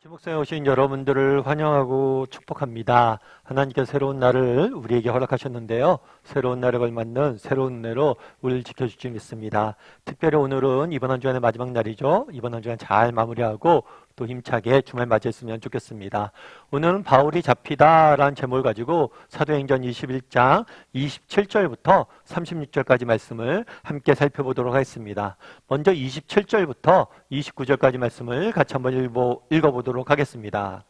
지목소에 오신 여러분들을 환영하고 축복합니다. 하나님께서 새로운 날을 우리에게 허락하셨는데요. 새로운 날에 걸맞는 새로운 은혜로 우리를 지켜줄 줄 믿습니다. 특별히 오늘은 이번 한 주간의 마지막 날이죠. 이번 한 주간 잘 마무리하고 또 힘차게 주말 맞이했으면 좋겠습니다. 오늘은 바울이 잡히다라는 제목을 가지고 사도행전 21장 27절부터 36절까지 말씀을 함께 살펴보도록 하겠습니다. 먼저 27절부터 29절까지 말씀을 같이 한번 읽어, 읽어보도록 하겠습니다.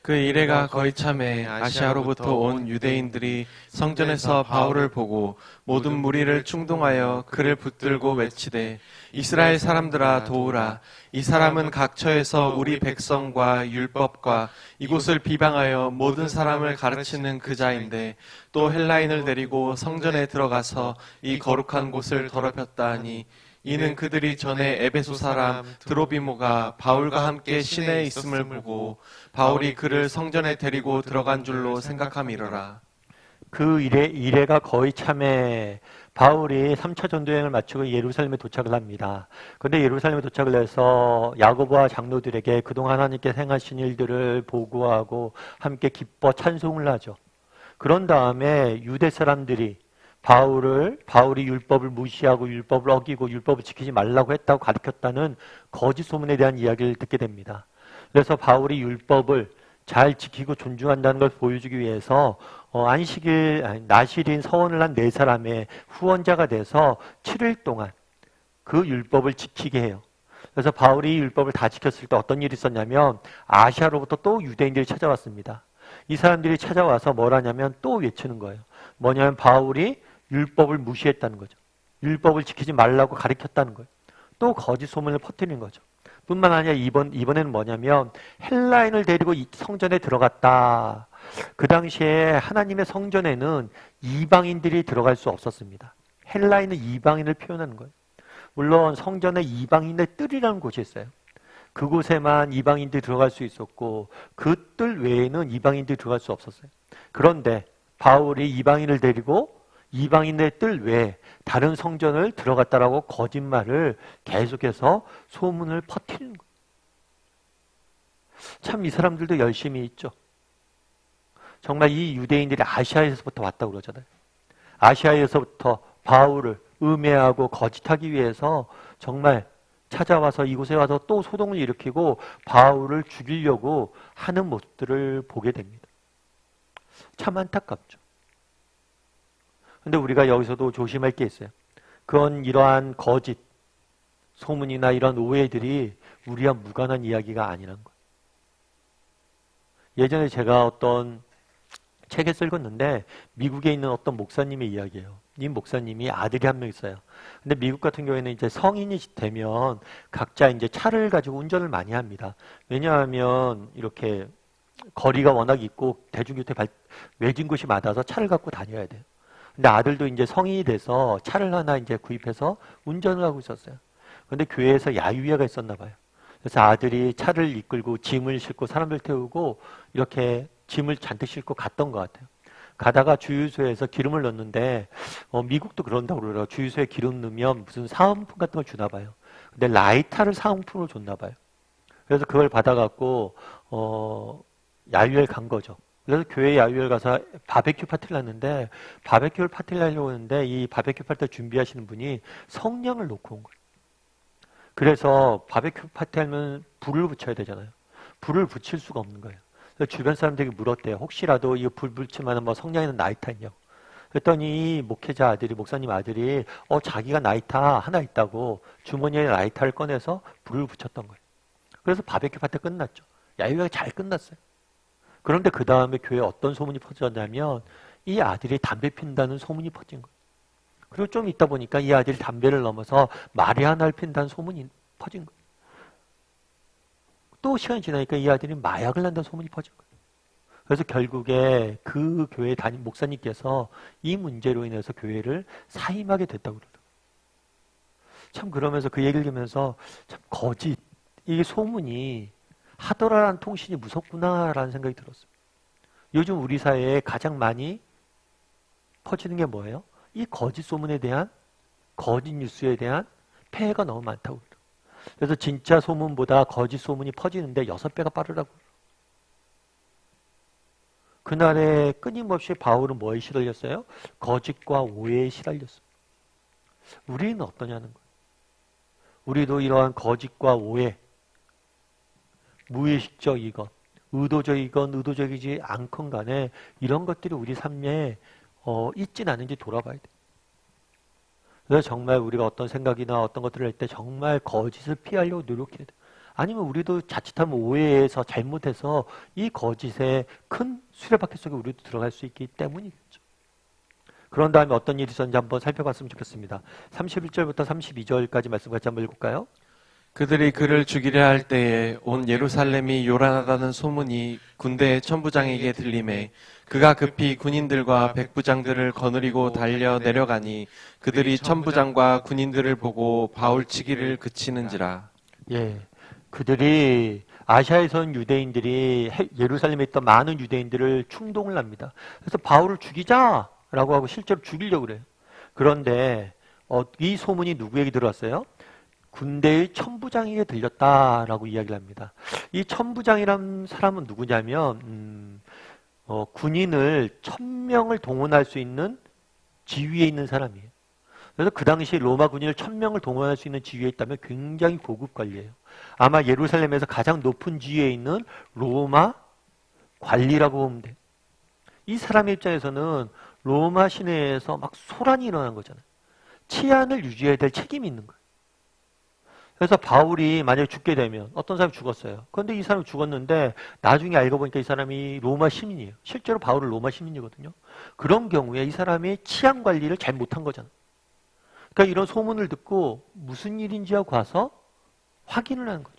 그 이래가 거의 참에 아시아로부터 온 유대인들이 성전에서 바울을 보고 모든 무리를 충동하여 그를 붙들고 외치되 이스라엘 사람들아 도우라. 이 사람은 각처에서 우리 백성과 율법과 이곳을 비방하여 모든 사람을 가르치는 그자인데 또 헬라인을 데리고 성전에 들어가서 이 거룩한 곳을 더럽혔다 하니 이는 그들이 전에 에베소 사람 드로비모가 바울과 함께 시내에 있음을 보고 바울이 그를 성전에 데리고 들어간 줄로 생각함이러라. 그 일에, 이래가 거의 참에 바울이 3차 전도여행을 마치고 예루살렘에 도착을 합니다. 그런데 예루살렘에 도착을 해서 야고보와 장로들에게 그동안 하나님께 행하신 일들을 보고하고 함께 기뻐 찬송을 하죠. 그런 다음에 유대 사람들이 바울을 바울이 율법을 무시하고 율법을 어기고 율법을 지키지 말라고 했다고 가르쳤다는 거짓 소문에 대한 이야기를 듣게 됩니다. 그래서 바울이 율법을 잘 지키고 존중한다는 걸 보여주기 위해서 어, 안식일 아니, 나실인 서원을 한 네 사람의 후원자가 돼서 7일 동안 그 율법을 지키게 해요. 그래서 바울이 율법을 다 지켰을 때 어떤 일이 있었냐면 아시아로부터 또 유대인들이 찾아왔습니다. 이 사람들이 찾아와서 뭘 하냐면 또 외치는 거예요. 뭐냐면 바울이 율법을 무시했다는 거죠. 율법을 지키지 말라고 가르쳤다는 거예요. 또 거짓 소문을 퍼뜨리는 거죠. 뿐만 아니라 이번, 이번에는 뭐냐면 헬라인을 데리고 이 성전에 들어갔다. 그 당시에 하나님의 성전에는 이방인들이 들어갈 수 없었습니다. 헬라인은 이방인을 표현하는 거예요. 물론 성전에 이방인의 뜰이라는 곳이 있어요. 그곳에만 이방인들이 들어갈 수 있었고 그 뜰 외에는 이방인들이 들어갈 수 없었어요. 그런데 바울이 이방인을 데리고 이방인의 뜰 외에 다른 성전을 들어갔다라고 거짓말을 계속해서 소문을 퍼뜨리는 거예요. 참 이 사람들도 열심히 있죠. 정말 이 유대인들이 아시아에서부터 왔다고 그러잖아요. 아시아에서부터 바울을 음해하고 거짓하기 위해서 정말 찾아와서 이곳에 와서 또 소동을 일으키고 바울을 죽이려고 하는 모습들을 보게 됩니다. 참 안타깝죠. 근데 우리가 여기서도 조심할 게 있어요. 그건 이러한 거짓, 소문이나 이런 오해들이 우리와 무관한 이야기가 아니란 거예요. 예전에 제가 어떤 책에 읽었는데 미국에 있는 어떤 목사님의 이야기예요. 이 목사님이 아들이 한 명 있어요. 근데 미국 같은 경우에는 이제 성인이 되면 각자 이제 차를 가지고 운전을 많이 합니다. 왜냐하면 이렇게 거리가 워낙 있고 대중교통 발, 외진 곳이 많아서 차를 갖고 다녀야 돼요. 근데 아들도 이제 성인이 돼서 차를 하나 이제 구입해서 운전을 하고 있었어요. 근데 교회에서 야유회가 있었나 봐요. 그래서 아들이 차를 이끌고 짐을 싣고 사람들 태우고 이렇게 짐을 잔뜩 싣고 갔던 것 같아요. 가다가 주유소에서 기름을 넣는데 어, 미국도 그런다고 그러더라고요. 주유소에 기름 넣으면 무슨 사은품 같은 걸 주나 봐요. 근데 라이터를 사은품으로 줬나 봐요. 그래서 그걸 받아갖고 어, 야유회를 간 거죠. 그래서 교회 야유회를 가서 바베큐 파티를 했는데 바베큐를 파티를 하려고 했는데 이 바베큐 파티 준비하시는 분이 성냥을 놓고 온 거예요. 그래서 바베큐 파티 하면 불을 붙여야 되잖아요. 불을 붙일 수가 없는 거예요. 그래서 주변 사람들이 물었대요. 혹시라도 이거 불 붙이면 뭐 성냥에는 나이타 있냐고. 그랬더니 목회자 아들이 목사님 아들이 어 자기가 나이타 하나 있다고 주머니에 나이타를 꺼내서 불을 붙였던 거예요. 그래서 바베큐 파티 끝났죠. 야유회가 잘 끝났어요. 그런데 그 다음에 교회에 어떤 소문이 퍼졌냐면 이 아들이 담배 핀다는 소문이 퍼진 거예요. 그리고 좀 있다 보니까 이 아들이 담배를 넘어서 마리아나를 핀다는 소문이 퍼진 거예요. 또 시간이 지나니까 이 아들이 마약을 한다는 소문이 퍼진 거예요. 그래서 결국에 그 교회 담임 목사님께서 이 문제로 인해서 교회를 사임하게 됐다고 그러더라고요. 참 그러면서 그 얘기를 들으면서 참 거짓, 이게 소문이 하더라라는 통신이 무섭구나라는 생각이 들었어요. 요즘 우리 사회에 가장 많이 퍼지는 게 뭐예요? 이 거짓 소문에 대한 거짓 뉴스에 대한 폐해가 너무 많다고 그래서 진짜 소문보다 거짓 소문이 퍼지는데 여섯 배가 빠르다고. 그날에 끊임없이 바울은 뭐에 시달렸어요? 거짓과 오해에 시달렸어. 우리는 어떠냐는 거예요. 우리도 이러한 거짓과 오해, 무의식적이건, 의도적이건, 의도적이지 않건 간에 이런 것들이 우리 삶에 어, 있진 않은지 돌아봐야 돼. 그래서 정말 우리가 어떤 생각이나 어떤 것들을 할 때 정말 거짓을 피하려고 노력해야 돼. 아니면 우리도 자칫하면 오해해서 잘못해서 이 거짓에 큰 수레바퀴 속에 우리도 들어갈 수 있기 때문이겠죠. 그런 다음에 어떤 일이 있었는지 한번 살펴봤으면 좋겠습니다. 31절부터 32절까지 말씀 같이 한번 읽을까요? 그들이 그를 죽이려 할 때에 온 예루살렘이 요란하다는 소문이 군대의 천부장에게 들림에 그가 급히 군인들과 백부장들을 거느리고 달려 내려가니 그들이 천부장과 군인들을 보고 바울 치기를 그치는지라 예. 그들이 아시아에선 유대인들이 해- 예루살렘에 있던 많은 유대인들을 충동을 합니다. 그래서 바울을 죽이자라고 하고 실제로 죽이려고 그래요. 그런데 어, 이 소문이 누구에게 들어왔어요? 군대의 천부장에게 들렸다라고 이야기를 합니다. 이 천부장이란 사람은 누구냐면 음, 어, 군인을 천 명을 동원할 수 있는 지위에 있는 사람이에요. 그래서 그 당시 로마 군인을 천 명을 동원할 수 있는 지위에 있다면 굉장히 고급 관리예요. 아마 예루살렘에서 가장 높은 지위에 있는 로마 관리라고 보면 돼. 이 사람의 입장에서는 로마 시내에서 막 소란이 일어난 거잖아요. 치안을 유지해야 될 책임이 있는 거예요. 그래서 바울이 만약에 죽게 되면 어떤 사람이 죽었어요. 그런데 이 사람이 죽었는데 나중에 알고 보니까 이 사람이 로마 시민이에요. 실제로 바울은 로마 시민이거든요. 그런 경우에 이 사람이 치안 관리를 잘 못한 거잖아요. 그러니까 이런 소문을 듣고 무슨 일인지 하고 가서 확인을 하는 거죠.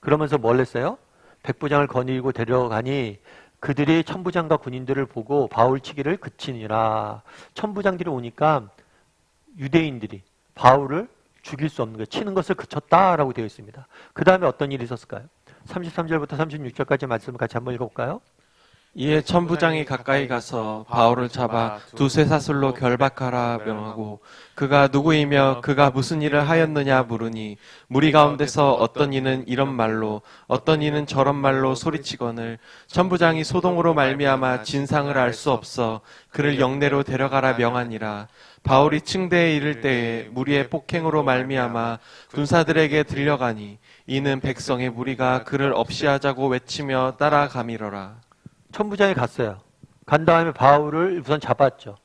그러면서 뭘 했어요? 백부장을 거느리고 데려가니 그들이 천부장과 군인들을 보고 바울 치기를 그치니라. 천부장들이 오니까 유대인들이 바울을 죽일 수 없는 거 치는 것을 그쳤다라고 되어 있습니다. 그 다음에 어떤 일이 있었을까요? 33절부터 36절까지 말씀을 같이 한번 읽어볼까요? 이에 천부장이 가까이 가서 바울을 잡아 두세 사슬로 결박하라 명하고 그가 누구이며 그가 무슨 일을 하였느냐 물으니 무리 가운데서 어떤 이는 이런 말로 어떤 이는 저런 말로 소리치거늘 천부장이 소동으로 말미암아 진상을 알 수 없어 그를 영내로 데려가라 명하니라. 바울이 층대에 이를 때에 무리의 폭행으로 말미암아 군사들에게 들려가니 이는 백성의 무리가 그를 없이 하자고 외치며 따라가미러라 천부장이 갔어요. 간 다음에 바울을 우선 잡았죠.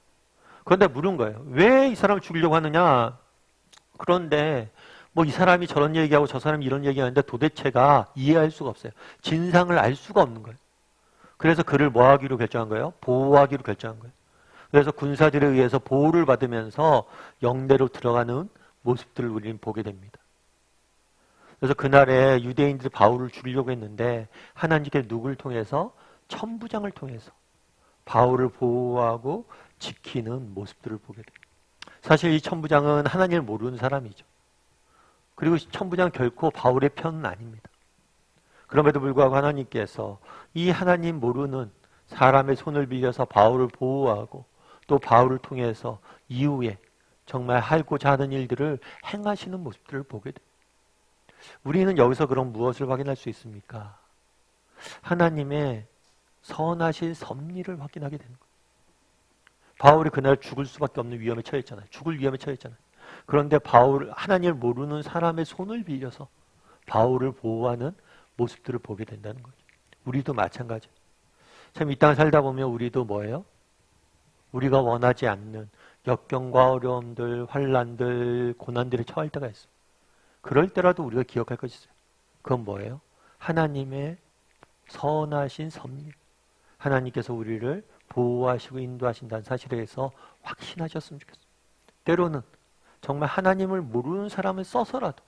그런데 물은 거예요. 왜 이 사람을 죽이려고 하느냐? 그런데 뭐 이 사람이 저런 얘기하고 저 사람이 이런 얘기하는데 도대체가 이해할 수가 없어요. 진상을 알 수가 없는 거예요. 그래서 그를 뭐 하기로 결정한 거예요? 보호하기로 결정한 거예요. 그래서 군사들에 의해서 보호를 받으면서 영대로 들어가는 모습들을 우리는 보게 됩니다. 그래서 그날에 유대인들이 바울을 죽이려고 했는데 하나님께 누구를 통해서 천부장을 통해서 바울을 보호하고 지키는 모습들을 보게 됩니다. 사실 이 천부장은 하나님을 모르는 사람이죠. 그리고 이 천부장은 결코 바울의 편은 아닙니다. 그럼에도 불구하고 하나님께서 이 하나님 모르는 사람의 손을 빌려서 바울을 보호하고 또 바울을 통해서 이후에 정말 하고자 하는 일들을 행하시는 모습들을 보게 됩니다. 우리는 여기서 그럼 무엇을 확인할 수 있습니까? 하나님의 선하신 섭리를 확인하게 되는 거예요. 바울이 그날 죽을 수밖에 없는 위험에 처했잖아요. 죽을 위험에 처했잖아요. 그런데 바울 하나님을 모르는 사람의 손을 빌려서 바울을 보호하는 모습들을 보게 된다는 거죠. 우리도 마찬가지. 참 이 땅 살다 보면 우리도 뭐예요? 우리가 원하지 않는 역경과 어려움들, 환란들, 고난들에 처할 때가 있어요. 그럴 때라도 우리가 기억할 것이 있어요. 그건 뭐예요? 하나님의 선하신 섭리. 하나님께서 우리를 보호하시고 인도하신다는 사실에 대해서 확신하셨으면 좋겠어요. 때로는 정말 하나님을 모르는 사람을 써서라도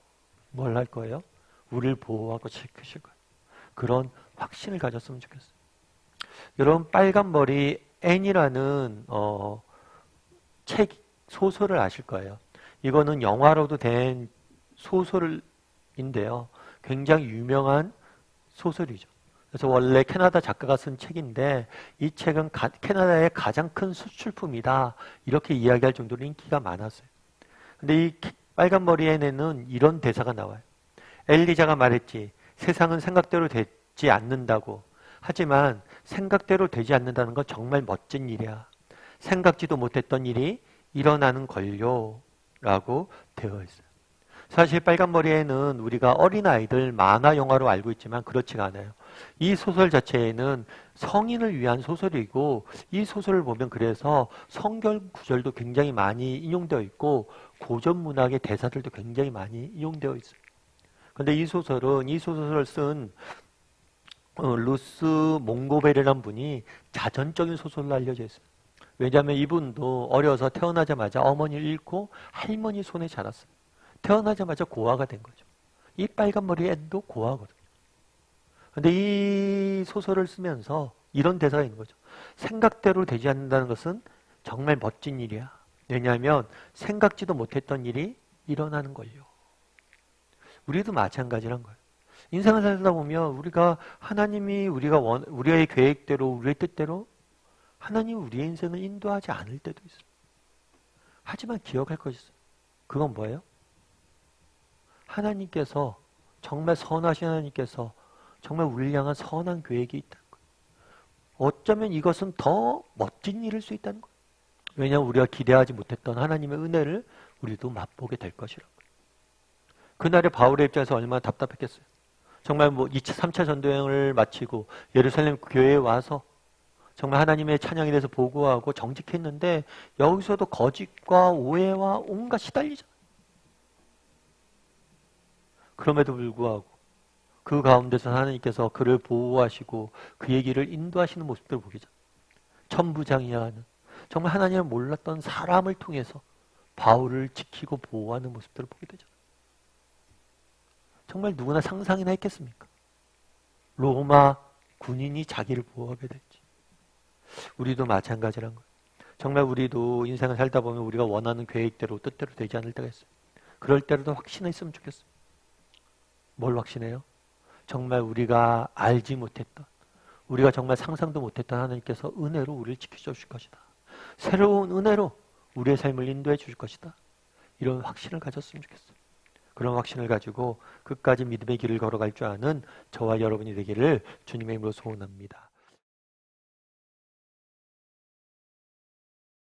뭘 할 거예요? 우리를 보호하고 지키실 거예요. 그런 확신을 가졌으면 좋겠어요. 여러분 빨간 머리 앤이라는 어, 책 소설을 아실 거예요. 이거는 영화로도 된 소설인데요. 굉장히 유명한 소설이죠. 그래서 원래 캐나다 작가가 쓴 책인데 이 책은 가- 캐나다의 가장 큰 수출품이다. 이렇게 이야기할 정도로 인기가 많았어요. 근데 이 캐- 빨간 머리 앤에는 이런 대사가 나와요. 엘리자가 말했지. 세상은 생각대로 되지 않는다고. 하지만 생각대로 되지 않는다는 건 정말 멋진 일이야. 생각지도 못했던 일이 일어나는 걸요. 라고 되어 있어요. 사실 빨간머리에는 우리가 어린아이들 만화 영화로 알고 있지만 그렇지가 않아요. 이 소설 자체에는 성인을 위한 소설이고 이 소설을 보면 그래서 성경 구절도 굉장히 많이 인용되어 있고 고전 문학의 대사들도 굉장히 많이 인용되어 있어요. 근데 이 소설은 이 소설을 쓴 어, 루스 몽고벨이라는 분이 자전적인 소설로 알려져 있어요. 왜냐하면 이분도 어려서 태어나자마자 어머니를 잃고 할머니 손에 자랐어요. 태어나자마자 고아가 된 거죠. 이 빨간 머리 앤도 고아거든요. 근데 이 소설을 쓰면서 이런 대사가 있는 거죠. 생각대로 되지 않는다는 것은 정말 멋진 일이야. 왜냐하면 생각지도 못했던 일이 일어나는 걸요. 우리도 마찬가지란 거예요. 인생을 살다 보면 우리가 하나님이 우리가 원, 우리의 계획대로 우리의 뜻대로 하나님 우리의 인생을 인도하지 않을 때도 있어요. 하지만 기억할 것이 있어요. 그건 뭐예요? 하나님께서 정말 선하신 하나님께서 정말 우리를 향한 선한 계획이 있다는 거예요. 어쩌면 이것은 더 멋진 일일 수 있다는 거예요. 왜냐하면 우리가 기대하지 못했던 하나님의 은혜를 우리도 맛보게 될 것이라고. 그날의 바울의 입장에서 얼마나 답답했겠어요. 정말 뭐 2차, 3차 전도여행을 마치고 예루살렘 교회에 와서 정말 하나님의 찬양에 대해서 보고하고 정직했는데 여기서도 거짓과 오해와 온갖 시달리잖아요. 그럼에도 불구하고 그 가운데서 하나님께서 그를 보호하시고 그의 길을 인도하시는 모습들을 보게 되잖아요. 천부장이하는 정말 하나님을 몰랐던 사람을 통해서 바울을 지키고 보호하는 모습들을 보게 되잖아요. 정말 누구나 상상이나 했겠습니까? 로마 군인이 자기를 보호하게 될지. 우리도 마찬가지란 거예요. 정말 우리도 인생을 살다 보면 우리가 원하는 계획대로 뜻대로 되지 않을 때가 있어요. 그럴 때라도 확신했으면 좋겠어요. 뭘 확신해요? 정말 우리가 알지 못했던, 우리가 정말 상상도 못했던 하나님께서 은혜로 우리를 지켜줘 주실 것이다. 새로운 은혜로 우리의 삶을 인도해 주실 것이다. 이런 확신을 가졌으면 좋겠어요. 그런 확신을 가지고 끝까지 믿음의 길을 걸어갈 줄 아는 저와 여러분이 되기를 주님의 이름으로 소원합니다.